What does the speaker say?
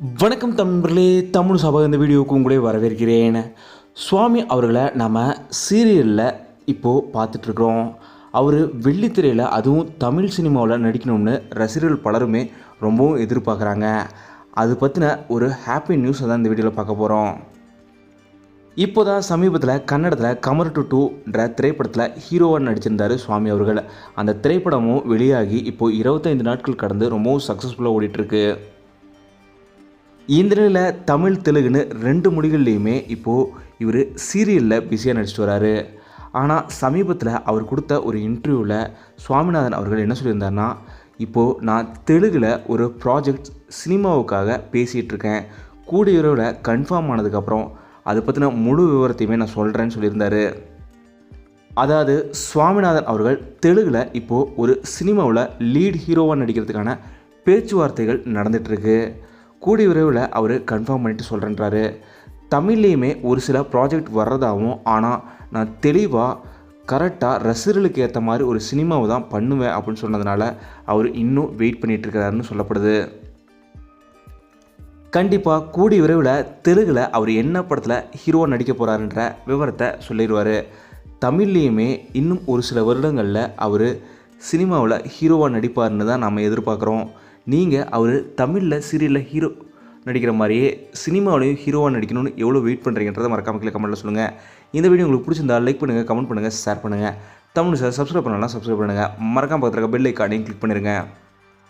வணக்கம் தமிழர்களே தமிழ் சபா இந்த வீடியோவுக்கு உங்களே வரவேற்கிறேன். சுவாமி அவர்களை நம்ம சீரியலில் இப்போது பார்த்துட்ருக்குறோம் அவர் வெள்ளித்திரையில் அதுவும் தமிழ் சினிமாவில் நடிக்கணும்னு ரசிகர்கள் பலருமே ரொம்பவும் எதிர்பார்க்குறாங்க. அது பற்றின ஒரு ஹாப்பி நியூஸை தான் இந்த வீடியோவில் பார்க்க போகிறோம் இப்போ தான் சமீபத்தில் கன்னடத்தில் கமர் டு டூன்ற திரைப்படத்தில் ஹீரோவாக நடிச்சிருந்தார் சுவாமி அவர்கள். அந்த திரைப்படமும் வெளியாகி இப்போது இருபத்தைந்து நாட்கள் கடந்து ரொம்பவும் சக்ஸஸ்ஃபுல்லாக ஓடிட்டுருக்கு. இந்த நிலையில் தமிழ் தெலுங்குன்னு ரெண்டு மொழிகள்லையுமே இப்போது இவர் சீரியலில் பிஸியாக நடிச்சிட்டு வராரு. ஆனால் சமீபத்தில் அவர் கொடுத்த ஒரு இன்டர்வியூவில் சுவாமிநாதன் அவர்கள் என்ன சொல்லியிருந்தாருன்னா இப்போது நான் தெலுங்கில் ஒரு ப்ராஜெக்ட் சினிமாவுக்காக பேசிகிட்ருக்கேன். கூடிய விரைவில் கன்ஃபார்ம் ஆனதுக்கப்புறம் அதை பற்றின முழு விவரத்தையுமே நான் சொல்கிறேன்னு சொல்லியிருந்தார். அதாவது சுவாமிநாதன் அவர்கள் தெலுங்கில் இப்போது ஒரு சினிமாவில் லீட் ஹீரோவாக நடிக்கிறதுக்கான பேச்சுவார்த்தைகள் நடந்துகிட்ருக்கு. கூடிய விரைவில் அவர் கன்ஃபார்ம் பண்ணிட்டு சொல்கிறேன்றாரு தமிழ்லேயுமே ஒரு சில ப்ராஜெக்ட் வர்றதாகவும் ஆனால் நான் தெளிவாக கரெக்டாக ரசிகர்களுக்கு ஏற்ற மாதிரி ஒரு சினிமாவை தான் பண்ணுவேன் அப்படின்னு சொன்னதுனால அவர் இன்னும் வெயிட் பண்ணிகிட்ருக்கிறாருன்னு சொல்லப்படுது. கண்டிப்பாக கூடிய விரைவில் தெலுங்கில் அவர் என்ன படத்தில் ஹீரோவாக நடிக்க போகிறாருன்ற விவரத்தை சொல்லிடுவார். தமிழ்லேயுமே இன்னும் ஒரு சில வருடங்களில் அவர் சினிமாவில் ஹீரோவாக நடிப்பார்னு தான் நாம் எதிர்பார்க்குறோம். நீங்கள் அவர் தமிழில் சீரியலில் ஹீரோ நடிக்கிற மாதிரியே சினிமாவிலையும் ஹீரோவாக நடிக்கணும்னு எவ்வளோ வெயிட் பண்ணுறீங்கன்றதை மறக்காம கீழே கமெண்ட்டில் சொல்லுங்கள் இந்த வீடியோ உங்களுக்கு பிடிச்சிருந்தா லைக் பண்ணுங்கள் கமெண்ட் பண்ணுங்கள் ஷேர் பண்ணுங்கள் தமிழ் சார் சப்ஸ்கிரைப் பண்ணலாம் சப்ஸ்கிரைப் பண்ணுங்கள் மறக்காம பக்கத்தில் பெல் ஐக்கானையும் கிளிக் பண்ணிடுங்க